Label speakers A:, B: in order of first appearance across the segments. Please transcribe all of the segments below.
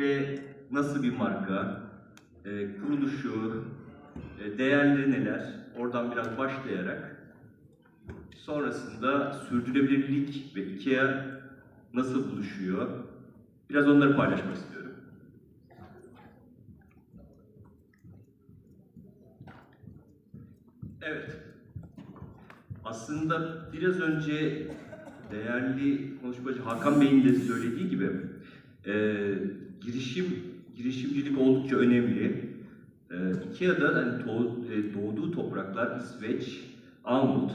A: öncelikle nasıl bir marka, e, kuruluşu, e, değerleri neler, oradan biraz başlayarak sonrasında sürdürülebilirlik ve IKEA nasıl buluşuyor, biraz onları paylaşmak istiyorum. Evet, aslında biraz önce değerli konuşmacı Hakan Bey'in de söylediği gibi e, girişim girişimcilik oldukça önemli. E, IKEA'da hani doğ- e, doğduğu topraklar İsveç, Armut,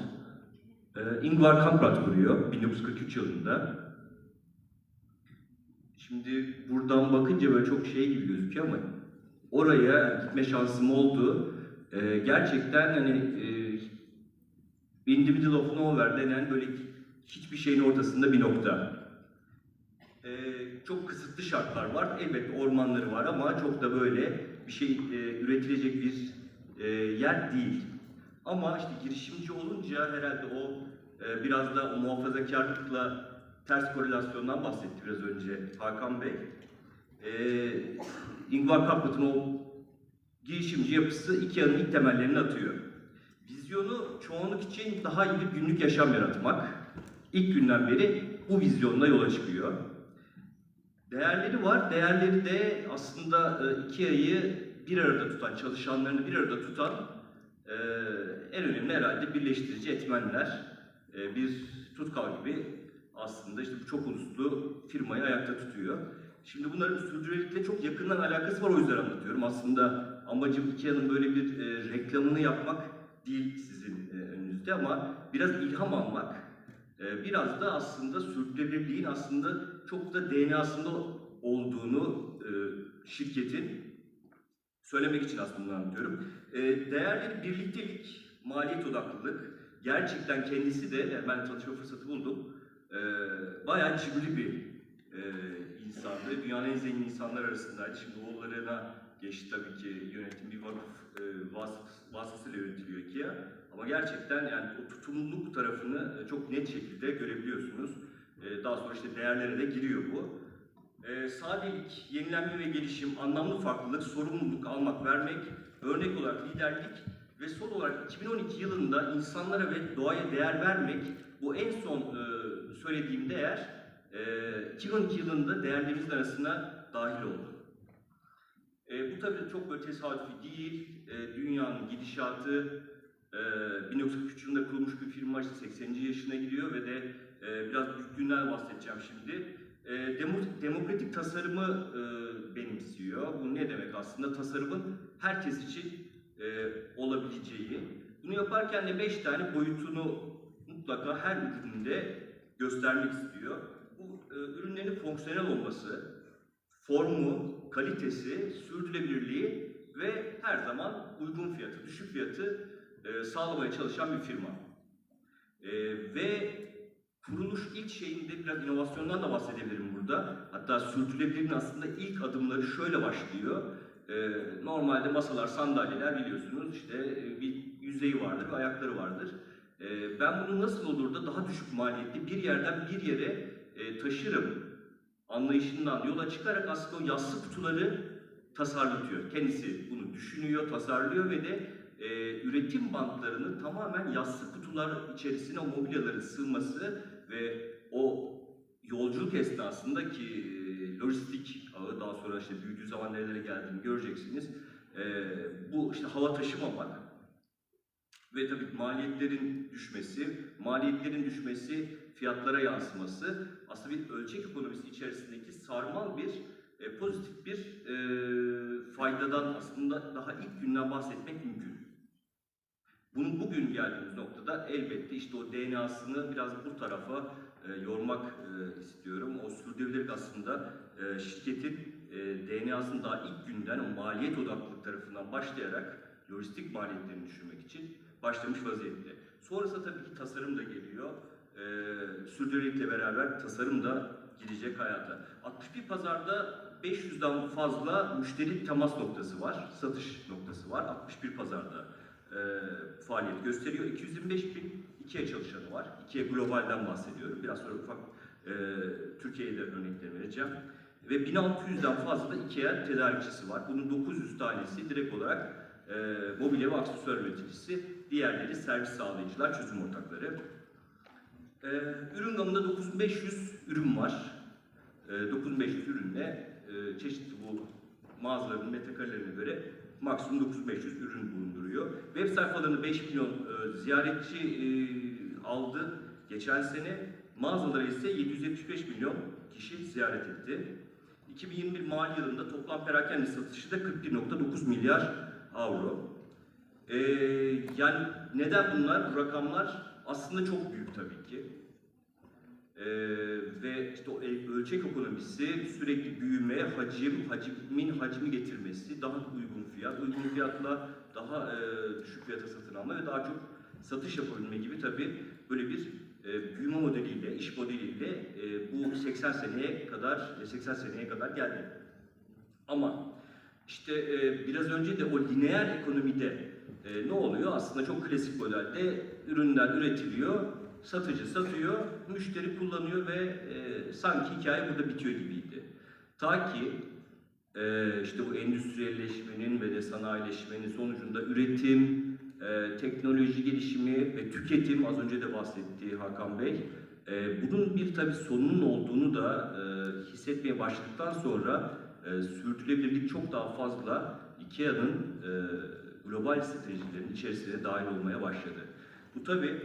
A: e, Ingvar Kamprad kuruyor 1943 yılında. Şimdi buradan bakınca böyle çok şey gibi gözüküyor ama oraya gitme şansım oldu. E, gerçekten hani e, in the middle of nowhere denen böyle hiçbir şeyin ortasında bir nokta. Ee, çok kısıtlı şartlar var. Elbette ormanları var ama çok da böyle bir şey e, üretilecek bir e, yer değil. Ama işte girişimci olunca herhalde o e, biraz da o muhafazakarlıkla ters korelasyondan bahsetti biraz önce Hakan Bey. E, Ingvar Kamprad'ın o girişimci yapısı IKEA'nın ilk temellerini atıyor. Vizyonu çoğunluk için daha iyi bir günlük yaşam yaratmak. İlk günden beri bu vizyonla yola çıkıyor. Değerleri var. Değerleri de aslında e, IKEA'yı bir arada tutan, çalışanlarını bir arada tutan e, en önemli herhalde birleştirici etmenler. E, bir tutkal gibi aslında işte bu çok uluslu firmayı ayakta tutuyor. Şimdi bunların sürdürülebilirlikle çok yakından alakası var o yüzden anlatıyorum. Aslında amacım IKEA'nın böyle bir reklamını yapmak değil sizin önünüzde ama biraz ilham almak, biraz da aslında sürdürülebilirliğin aslında çok da DNA'sında olduğunu e, şirketin söylemek için aslında anlatıyorum. E, değerleri birliktelik, maliyet odaklılık, gerçekten kendisi de, yani ben tanışma fırsatı buldum, e, bayağı cimri bir e, insandı. Dünyanın en zengin insanlar arasındaydı. Şimdi oğullarına geçti tabii ki yönetim bir vakıf e, vas- vasıtasıyla yönetiliyor IKEA. Ama gerçekten yani o tutumluluk tarafını e, çok net şekilde görebiliyorsunuz. E, daha sonra işte değerlere de giriyor bu. E, sadelik, yenilenme ve gelişim, anlamlı farklılık, sorumluluk almak, vermek, örnek olarak liderlik ve son olarak 2012 yılında insanlara ve doğaya değer vermek, bu en son e, söylediğim değer, e, 2012 yılında değerlerimizin arasına dahil oldu. E, bu tabii çok böyle tesadüfi değil. E, dünyanın gidişatı e, 1943 yılında kurulmuş bir firma işte 80. yaşına giriyor ve de e, biraz büyüklüğünden bahsedeceğim şimdi. E, demo- demokratik tasarımı e, benimsiyor. Bu ne demek aslında? Tasarımın herkes için e, olabileceği. Bunu yaparken de 5 tane boyutunu mutlaka her üründe göstermek istiyor. Bu e, ürünlerin fonksiyonel olması, formu, kalitesi, sürdürülebilirliği ve her zaman uygun fiyatı, düşük fiyatı e, sağlamaya çalışan bir firma. E, ve kuruluş ilk şeyinde biraz inovasyondan da bahsedebilirim burada. Hatta sürdürülebilirliğin aslında ilk adımları şöyle başlıyor. E, normalde masalar, sandalyeler biliyorsunuz işte e, bir yüzeyi vardır ve ayakları vardır. E, ben bunu nasıl olur da daha düşük maliyetli bir yerden bir yere e, taşırım anlayışından yola çıkarak aslında o yassı kutuları tasarlatıyor. Kendisi bunu düşünüyor, tasarlıyor ve de e, üretim bantlarını tamamen yassı kutular içerisine mobilyaların sığması ve o yolculuk esnasında ki e, lojistik ağı daha sonra işte büyüdüğü zaman nerelere geldiğini göreceksiniz. E, bu işte hava taşımamak ve tabii maliyetlerin düşmesi, maliyetlerin düşmesi fiyatlara yansıması aslında bir ölçek ekonomisi içerisindeki sarmal bir e, pozitif bir e, faydadan aslında daha ilk günden bahsetmek mümkün. Bunun bugün geldiğimiz noktada elbette işte o DNA'sını biraz bu tarafa e, yormak e, istiyorum. O sürdürülebilirlik aslında e, şirketin e, DNA'sını daha ilk günden o maliyet odaklılık tarafından başlayarak lojistik maliyetlerini düşürmek için başlamış vaziyette. Sonrasında tabii ki tasarım da geliyor. Ee, sürdürülebilirlikle beraber tasarım da girecek hayata. 61 pazarda 500'den fazla müşteri temas noktası var, satış noktası var. 61 pazarda e, faaliyet gösteriyor. 225 bin IKEA çalışanı var. IKEA globalden bahsediyorum. Biraz sonra ufak e, Türkiye'ye de örnekler vereceğim. ve 1600'den fazla da IKEA tedarikçisi var. Bunun 900 tanesi direkt olarak e, mobilya ve aksesuar üreticisi, diğerleri servis sağlayıcılar, çözüm ortakları. E, ürün gamında 9500 ürün var. E, 9500 ürünle e, çeşitli bu mağazaların metrekarelerine göre maksimum 9500 ürün bulunduruyor. Web sayfalarını 5 milyon e, ziyaretçi e, aldı geçen sene. Mağazaları ise 775 milyon kişi ziyaret etti. 2021 mali yılında toplam perakende satışı da 41.9 milyar avro. E, yani neden bunlar? Bu rakamlar aslında çok büyük tabii ki. Ee, ve işte o el- ölçek ekonomisi sürekli büyüme, hacim, hacimin hacmi getirmesi, daha uygun fiyat, uygun fiyatla daha e, düşük fiyata satın alma ve daha çok satış yapabilme gibi tabii böyle bir e, büyüme modeliyle, iş modeliyle e, bu 80 seneye kadar 80 seneye kadar geldi. Ama işte e, biraz önce de o lineer ekonomide e, ne oluyor? Aslında çok klasik modelde ürünler üretiliyor, satıcı satıyor, müşteri kullanıyor ve e, sanki hikaye burada bitiyor gibiydi. Ta ki e, işte bu endüstriyelleşmenin ve de sanayileşmenin sonucunda üretim, e, teknoloji gelişimi ve tüketim az önce de bahsettiği Hakan Bey, e, bunun bir tabii sonunun olduğunu da e, hissetmeye başladıktan sonra e, sürdürülebilirlik çok daha fazla IKEA'nın e, global stratejilerin içerisine dahil olmaya başladı. Bu tabii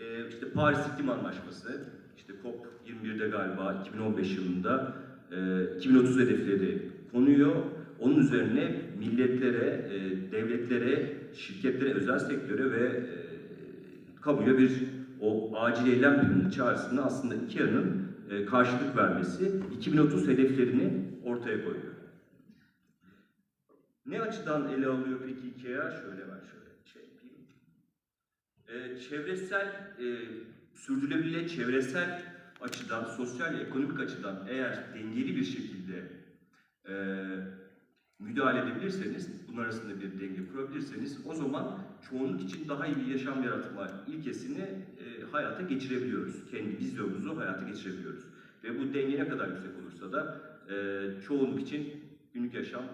A: e, işte Paris İklim Anlaşması, işte COP21'de galiba 2015 yılında e, 2030 hedefleri konuyor. Onun üzerine milletlere, e, devletlere, şirketlere, özel sektöre ve e, kamuya bir o acil eylem planının çağrısında aslında IKEA'nın e, karşılık vermesi 2030 hedeflerini ortaya koyuyor. Ne açıdan ele alıyor peki IKEA? Şöyle ben şöyle. E, çevresel, e, sürdürülebilir çevresel açıdan, sosyal ekonomik açıdan eğer dengeli bir şekilde e, müdahale edebilirseniz, bunun arasında bir denge kurabilirseniz o zaman çoğunluk için daha iyi bir yaşam yaratma ilkesini e, hayata geçirebiliyoruz. Kendi vizyonumuzu hayata geçirebiliyoruz. Ve bu denge ne kadar yüksek olursa da e, çoğunluk için günlük yaşam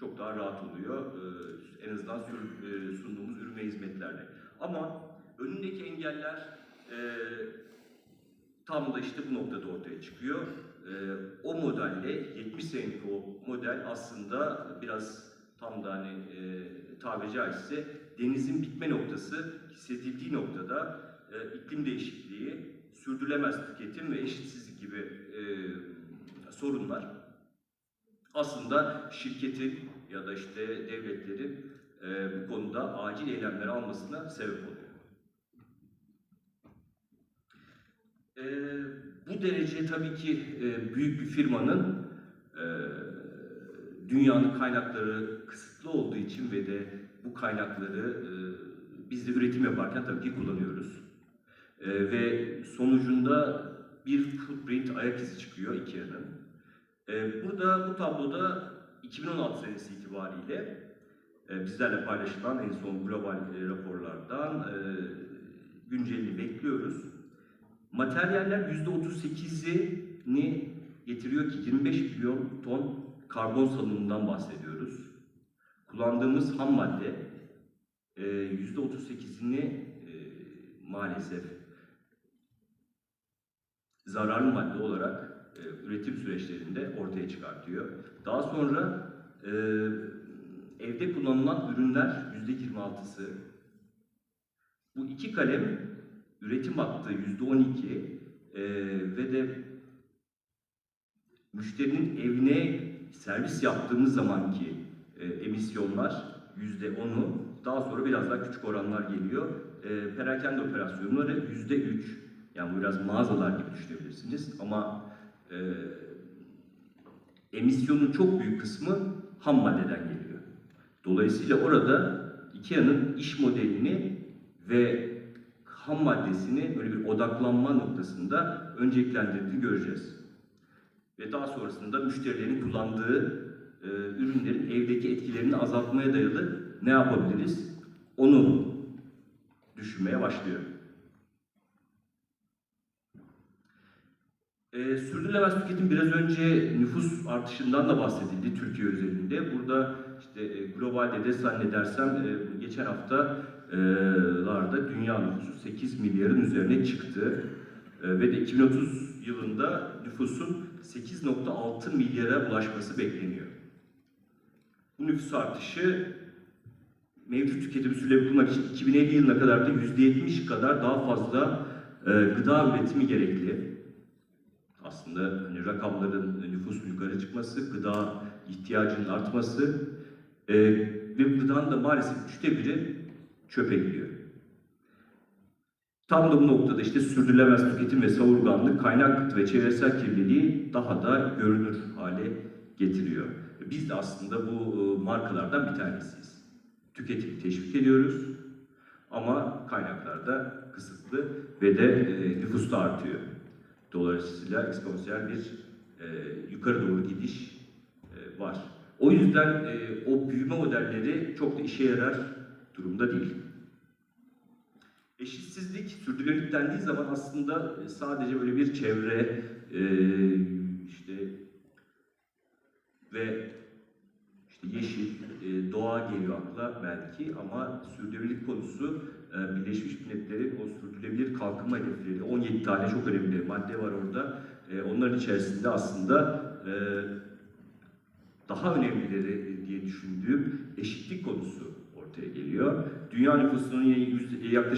A: çok daha rahat oluyor. E, en azından e, sunduğumuz ürün ve hizmetlerle. Ama önündeki engeller e, tam da işte bu noktada ortaya çıkıyor. E, o modelle 70 senelik o model aslında biraz tam da hani e, tabiri caizse denizin bitme noktası hissedildiği noktada e, iklim değişikliği, sürdürülemez tüketim ve eşitsizlik gibi e, sorunlar aslında şirketin ya da işte devletlerin e, bu konuda acil eylemler almasına sebep oluyor. E, bu derece tabii ki e, büyük bir firmanın e, dünyanın kaynakları kısıtlı olduğu için ve de bu kaynakları e, biz de üretim yaparken tabii ki kullanıyoruz. E, ve sonucunda bir footprint ayak izi çıkıyor IKEA'nın. E, burada bu tabloda 2016 senesi itibariyle e, bizlerle paylaşılan en son global e, raporlardan e, güncelini bekliyoruz. Materyaller %38'ini getiriyor ki 25 milyon ton karbon salınımından bahsediyoruz. Kullandığımız ham madde e, %38'ini e, maalesef zararlı madde olarak e, üretim süreçlerinde ortaya çıkartıyor. Daha sonra e, evde kullanılan ürünler %26'sı. Bu iki kalem üretim hattı %12 e, ve de müşterinin evine servis yaptığımız zamanki e, emisyonlar %10'u daha sonra biraz daha küçük oranlar geliyor. E, perakende operasyonları %3 yani biraz mağazalar gibi düşünebilirsiniz ama e, emisyonun çok büyük kısmı ham maddeden geliyor. Dolayısıyla orada IKEA'nın iş modelini ve ham maddesini böyle bir odaklanma noktasında önceliklendirdiğini göreceğiz. Ve daha sonrasında müşterilerin kullandığı e, ürünlerin evdeki etkilerini azaltmaya dayalı ne yapabiliriz? Onu düşünmeye başlıyor. E, sürdürülemez tüketim biraz önce nüfus artışından da bahsedildi Türkiye özelinde. Burada işte e, globalde de zannedersem e, geçen haftalarda dünya nüfusu 8 milyarın üzerine çıktı. Ve de 2030 yılında nüfusun 8.6 milyara ulaşması bekleniyor. Bu nüfus artışı mevcut tüketimi sürdürülebilir kılmak için 2050 yılına kadar da %70 kadar daha fazla gıda üretimi gerekli. Aslında hani rakamların nüfusun yukarı çıkması, gıda ihtiyacının artması ve gıdanın da maalesef üçte biri çöpe gidiyor. Tam da bu noktada işte sürdürülemez tüketim ve savurganlık kaynak ve çevresel kirliliği daha da görünür hale getiriyor. Biz de aslında bu e, markalardan bir tanesiyiz. Tüketimi teşvik ediyoruz ama kaynaklar da kısıtlı ve de e, nüfus da artıyor. Dolayısıyla eksponansiyel bir e, yukarı doğru gidiş var. O yüzden o büyüme modelleri çok da işe yarar durumda değil. Eşitsizlik, sürdürülebilirlik dendiği zaman aslında e, sadece böyle bir çevre, e, işte ve işte yeşil, e, doğa geliyor akla belki ama sürdürülebilirlik konusu Birleşmiş Milletler'in o sürdürülebilir kalkınma hedefleri, 17 tane çok önemli madde var orada. Onların içerisinde aslında daha önemlileri diye düşündüğüm eşitlik konusu ortaya geliyor. Dünya nüfusunun yaklaşık